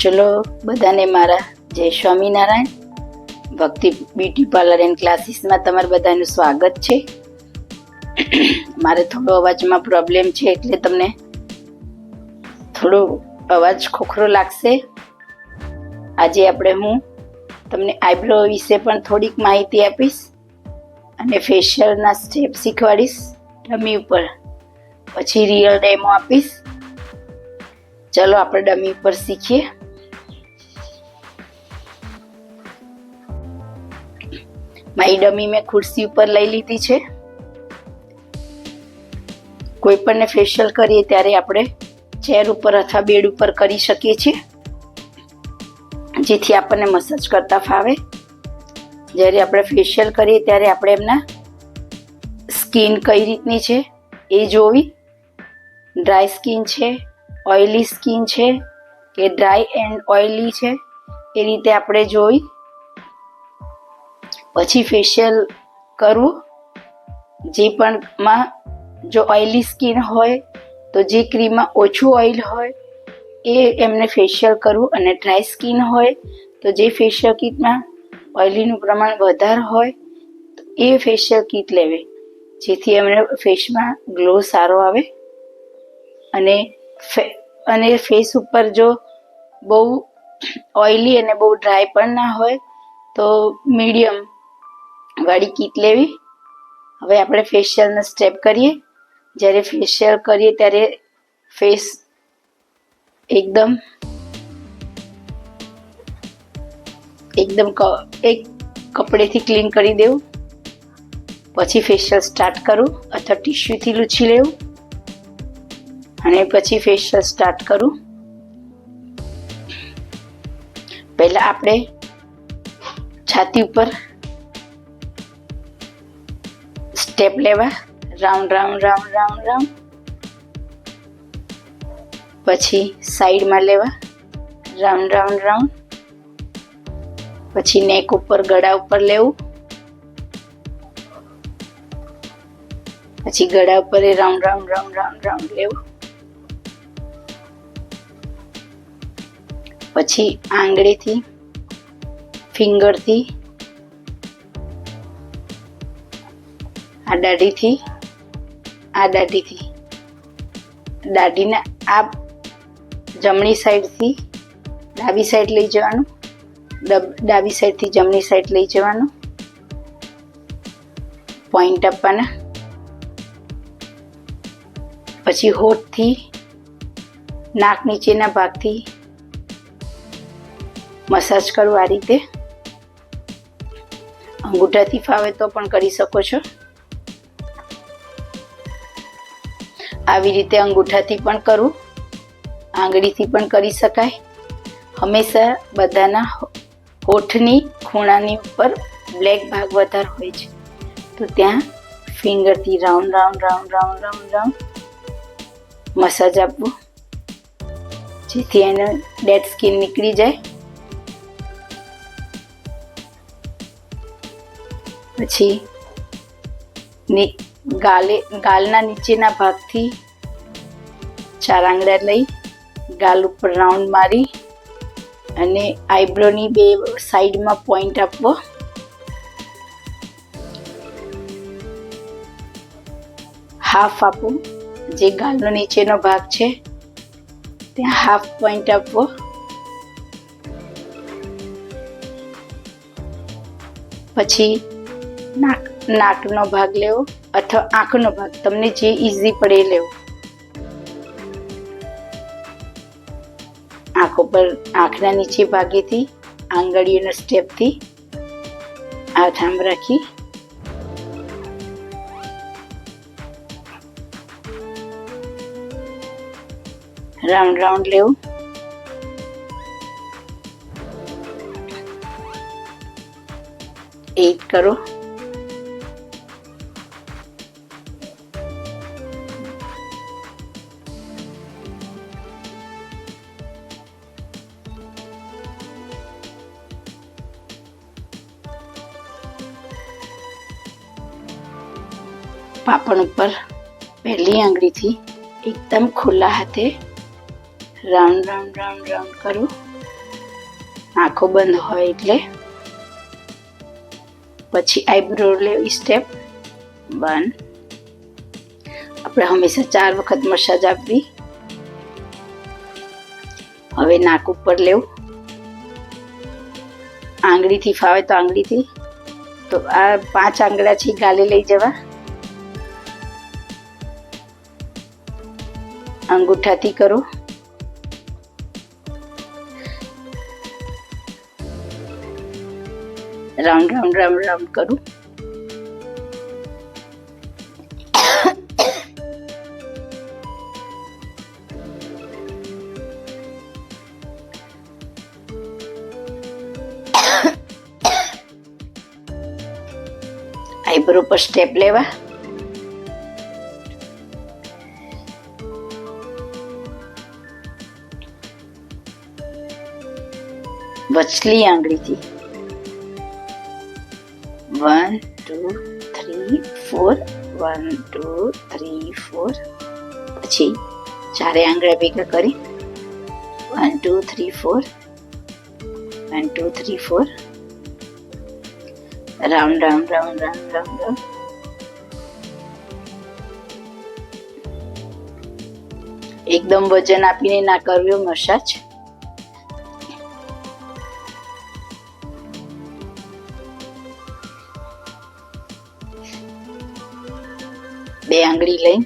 ચલો, બધાને મારા જય સ્વામિનારાયણ. ભક્તિ બ્યુટી પાર્લર એન્ડ ક્લાસીસમાં તમારું બધાનું સ્વાગત છે. મારે થોડો અવાજમાં પ્રોબ્લેમ છે એટલે તમને થોડો અવાજ ખોખરો લાગશે. આજે આપણે હું તમને આઈબ્રો વિશે પણ થોડીક માહિતી આપીશ અને ફેશિયલના સ્ટેપ શીખવાડીશ, ડમી ઉપર. પછી રિયલ ડેમો આપીશ. ચલો, આપણે ડમી ઉપર શીખીએ. મારી ડમી મેં ખુરશી ઉપર લઈ લીધી છે. કોઈ પણને ફેશિયલ કરીએ ત્યારે આપણે ચેર ઉપર અથવા બેડ ઉપર કરી શકીએ છીએ. જેથી આપણને મસાજ કરતા ફાવે. જ્યારે આપણે ફેશિયલ કરીએ ત્યારે આપણે એમના સ્કિન કઈ રીતની છે એ જોવી. ડ્રાય સ્કિન છે ઓઇલી સ્કિન છે કે ડ્રાય એન્ડ ઓઇલી છે, એ રીતે આપણે જોઈ. પછી ફેશિયલ કરવું જે પણ માં જો ઓઇલી સ્કિન હોય, તો જે ક્રીમમાં ઓછું ઓઇલ હોય, એ એમને ફેશિયલ કરવું અને ડ્રાય સ્કિન હોય, તો જે ફેશિયલ કિટમાં ઓઇલીનું પ્રમાણ વધારે હોય, તો એ ફેશિયલ કિટ લેવી. જેથી એમને ફેસમાં ગ્લો સારો આવે. અને ફે અને ફેસ ઉપર જો બહુ ઓઇલી અને બહુ ડ્રાય પણ ના હોય, તો મીડિયમ વાળી કીટ લેવી. હવે આપણે ફેશિયલનો સ્ટેપ કરીએ. જ્યારે ફેશિયલ કરીએ ત્યારે ફેસ એકદમ એકદમ એક કપડેથી ક્લીન કરી દેવું. પછી ફેશિયલ સ્ટાર્ટ કરું, અથવા ટીશ્યુથી લૂછી લેવું. અને પછી ફેશિયલ સ્ટાર્ટ કરું. પહેલાં આપણે છાતી ઉપર સ્ટેપ લેવા. Round round round round round પછી સાઈડમાં લેવા. રાઉન્ડ રાઉન્ડ રાઉન્ડ પછી નેક ઉપર, ગળા ઉપર લેવું. પછી ગળા ઉપર એ round round round round round લેવું. પછી આંગળીથી, ફિંગરથી આ દાઢીથી આ દાઢીથી દાઢીના આ જમણી સાઈડથી ડાબી સાઈડ લઈ જવાનું. ડબ- સાઈડથી જમણી સાઈડ લઈ જવાનું. પોઈન્ટ આપવાના. પછી હોઠથી નાક નીચેના ભાગથી મસાજ કરવું આ રીતે. અંગૂઠાથી ફાવે તો પણ કરી શકો છો. આવી રીતે અંગૂઠાથી પણ કરવું આંગળીથી પણ કરી શકાય. હંમેશા બધાના હોઠની ખૂણાની ઉપર બ્લેક ભાગ વધારે હોય છે. તો ત્યાં ફિંગરથી round round round round round round massage આપવું. જેથી એને ડેડ સ્કિન નીકળી જાય. પછી ગાલે ગાલના નીચેના ભાગથી ચાર આંગળા લઈ ગાલ ઉપર રાઉન્ડ મારી અને આઈબ્રોની બે સાઈડમાં પોઈન્ટ આપવો. હાફ આપવું જે ગાલનો નીચેનો ભાગ છે, ત્યાં હાફ પોઈન્ટ આપવો. પછી નાક, નાકનો ભાગ લેવો અથવા આંખનો ભાગ, તમને જે ઈઝી પડે એ લેવો. આંખો પર આંખના નીચે ભાગેથી, આંગળીઓના સ્ટેપથી, હાથ આમ રાખી. રાઉન્ડ રાઉન્ડ લેવું. એટ કરો. પાપણ ઉપર પહેલી આંગળીથી એકદમ ખુલ્લા હાથે રાઉન્ડ રાઉન્ડ રાઉન્ડ રાઉન્ડ કરું આંખો બંધ હોય એટલે પછી આઈબ્રો લેવી સ્ટેપ વન આપણે હંમેશા ચાર વખત મસાજ આપવી હવે નાક ઉપર લેવું આંગળીથી ફાવે તો આંગળીથી તો આ પાંચ આંગળા છે ગાલે લઈ જવા અંગૂઠાથી કરો. રાઉન્ડ રાઉન્ડ રાઉન્ડ રાઉન્ડ કરું. આઈબ્રો પર સ્ટેપ લેવા. વચલી આંગળીથી. One two three four one two three four પછી ચારે આંગળા ભેગા કરી. One two three four one two three four round round round round round round એકદમ વજન આપીને ના કર્યો, મસાજ. આંગળી લઈ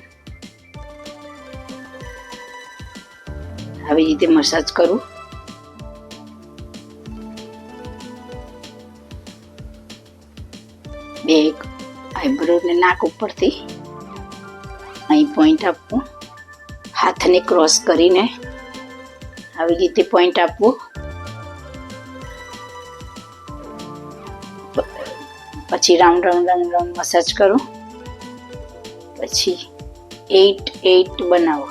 આવી રીતે મસાજ કરું. બે આઈબ્રો ને નાક ઉપરથી અહીં પોઈન્ટ આપવું હાથને ક્રોસ કરીને આવી રીતે પોઈન્ટ આપવું પ- પછી round round round round massage કરો. પછી એટ એટ બનાવો.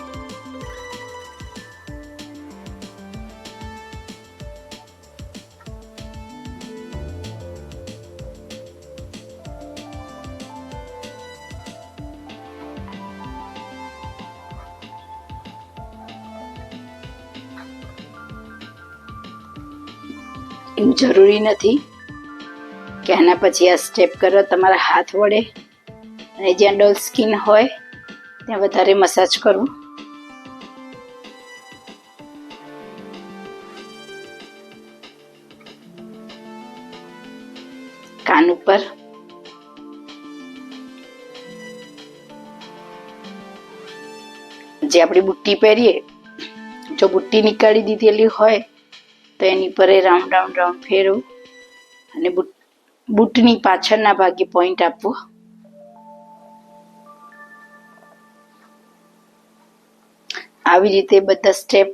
એવું જરૂરી નથી કે આના પછી આ સ્ટેપ કરો, તમારા હાથ વડે અને જ્યાં ડલ સ્કિન હોય, ત્યાં વધારે મસાજ કરવું કાન ઉપર. જે આપણી બુટ્ટી પહેરીએ, જો બુટ્ટી નીકાળી દીધેલી હોય, તો એની પર એ રાઉન્ડ રાઉન્ડ રાઉન્ડ ફેરવું અને બુટ, બુટની પાછળના ભાગે પોઈન્ટ આપવો. આવી રીતે બધા સ્ટેપ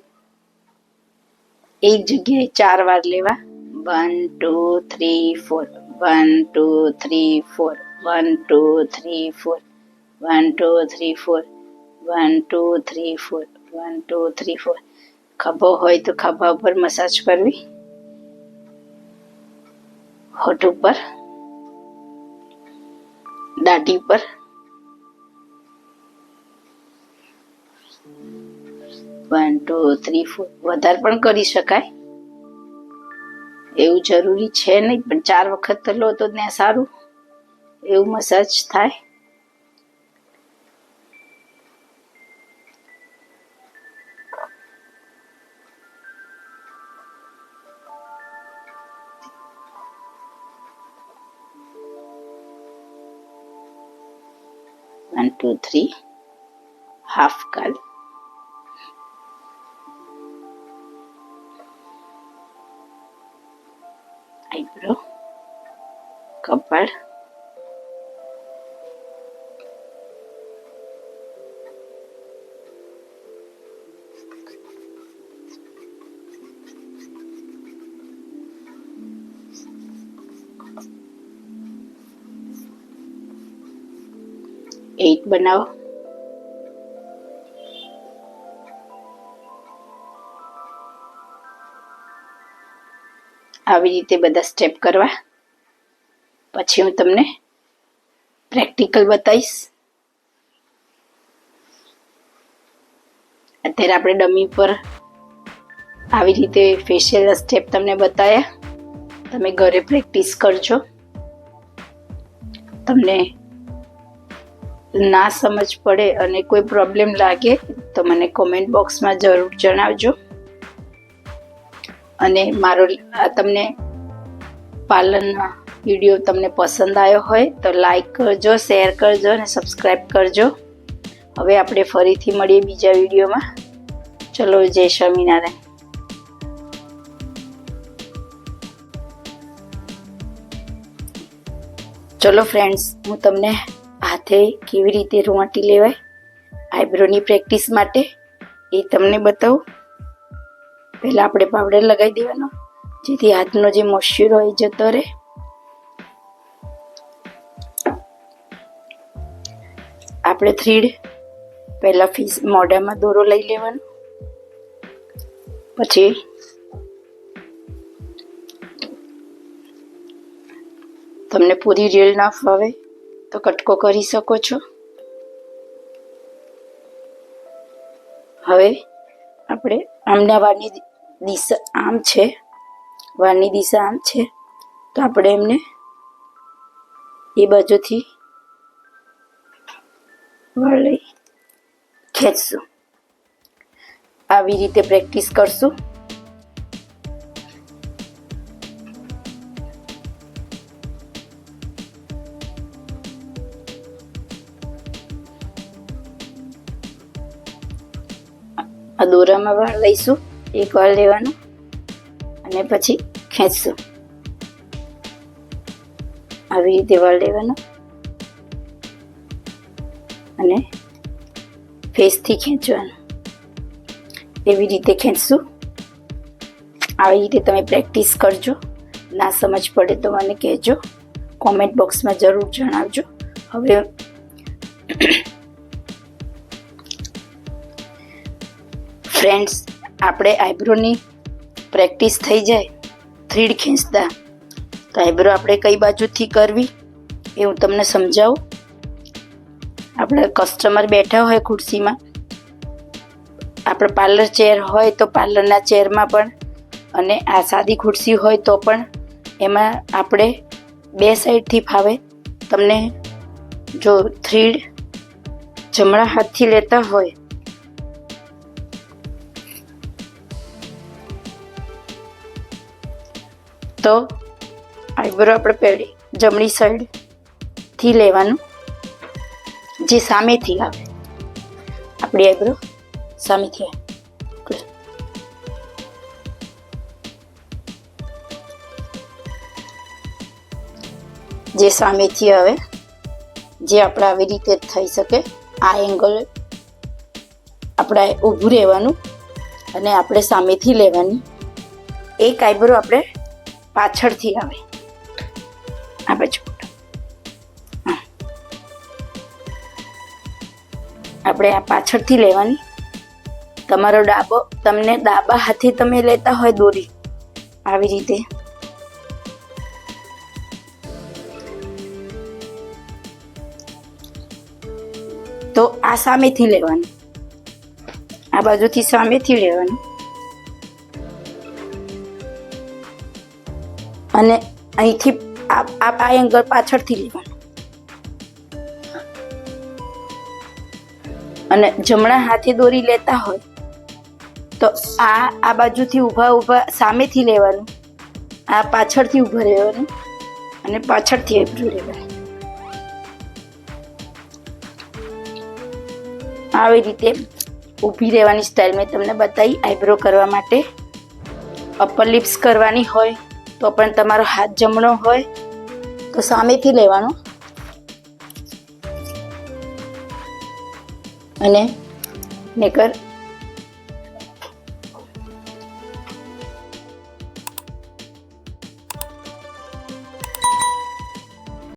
એક જગ્યાએ ચાર વાર લેવા. One two three four one two three four one two three four one two three four one two three four one two three four ખભો હોય તો ખભા ઉપર મસાજ કરવી. હોઠ ઉપર. દાઢી પર વન ટુ થ્રી ફોર વધારે પણ કરી શકાય. એવું જરૂરી છે નહીં, પણ ચાર વખત લો તો ત્યાં સારું. એવું મસાજ થાય. વન ટુ થ્રી હાફ કાલ આઈબ્રો કપાળ એટ બનાવો આવી રીતે બધા સ્ટેપ કરવા. પછી હું તમને પ્રેક્ટિકલ બતાવીશ. અત્યારે આપણે ડમી પર આવી રીતે ફેશિયલ સ્ટેપ તમને બતાવ્યા તમે ઘરે પ્રેક્ટિસ કરજો. તમને ના સમજ પડે અને કોઈ પ્રોબ્લેમ લાગે તો મને કોમેન્ટ બોક્સમાં જરૂર જણાવજો. અને મારો તમને પાર્લરના વીડિયો તમને પસંદ આવ્યો હોય તો લાઈક કરજો શેર કરજો અને સબસ્ક્રાઈબ કરજો. હવે આપણે ફરીથી મળીએ બીજા વિડીયોમાં. ચલો, જય સ્વામિનારાયણ. ચલો ફ્રેન્ડ્સ હું તમને હાથે કેવી રીતે રૂંવાટી લેવાય? આઈબ્રોની પ્રેક્ટિસ માટે એ તમને બતાવું. પહેલાં આપણે પાવડર લગાવી દેવાનો. જેથી હાથનો જે મોશ્યુર હોય જતો રહે. આપણે થ્રીડ પહેલાં ફીસ મોઢામાં દોરો લઈ લેવાનો. પછી તમને પૂરી રેલ ના ફાવે તો કટકો કરી શકો છો. હવે આપણે આમના વાળની દિશા આમ છે, વાળની દિશા આમ છે, તો આપણે એમને એ બાજુથી વાળ ખેંચશું. આવી રીતે પ્રેક્ટિસ કરશું. આ દોરામાં વાળ લઈશું. એક વાર લેવાનો અને પછી ખેંચશું. આવી રીતે વાળ લેવાનો અને ફેસથી ખેંચવાનું. એવી રીતે ખેંચશું. આવી રીતે તમે પ્રેક્ટિસ કરજો. ના સમજ પડે તો મને કહેજો. કોમેન્ટ બોક્સમાં જરૂર જણાવજો. હવે ફ્રેન્ડ્સ આપણે આઈબ્રોની પ્રેક્ટિસ થઈ જાય, થ્રીડ ખેંચતા. તો આઈબ્રો આપણે કઈ બાજુથી કરવી એ હું તમને સમજાવું. આપણે કસ્ટમર બેઠા હોય ખુરશીમાં. આપણે પાર્લર ચેર હોય તો પાર્લરના ચેરમાં પણ અને આ સાદી ખુરશી હોય તો પણ એમાં આપણે બે સાઈડથી ફાવે. તમને જો થ્રીડ જમણા હાથથી લેતા હોય તો આઈબ્રો આપણે પહેલી જમણી સાઈડથી લેવાનું, જે સામેથી આવે. આપણી આઈબ્રો સામેથી આવે. જે સામેથી આવે, જે આપણે આવી રીતે થઈ શકે, આ એંગલ આપણે ઊભું રહેવાનું અને આપણે સામેથી લેવાની. એક આઈબ્રો આપણે પાછળથી આવે. આ બાજુ. આપણે આ પાછળથી લેવાની. તમારો ડાબો, તમને ડાબા હાથે તમે લેતા હોય દોરી. આવી રીતે. તો આ સામેથી લેવાનું. આ બાજુથી સામેથી લેવાનું. અને અહીંથી આ આ એંગલ પાછળથી લેવાનું. અને જમણા હાથે દોરી લેતા હોય, તો આ આ બાજુથી ઊભા ઊભા સામેથી લેવાનું, આ પાછળથી ઊભા રહેવાનું, અને પાછળથી આઈબ્રો લેવાનું. આવી રીતે ઊભી રહેવાની સ્ટાઇલ મેં તમને બતાવી. આઈબ્રો કરવા માટે અપર લિપ્સ કરવાની હોય તો પણ તમારો હાથ જમણો હોય તો સામેથી લેવાનો. અને નકર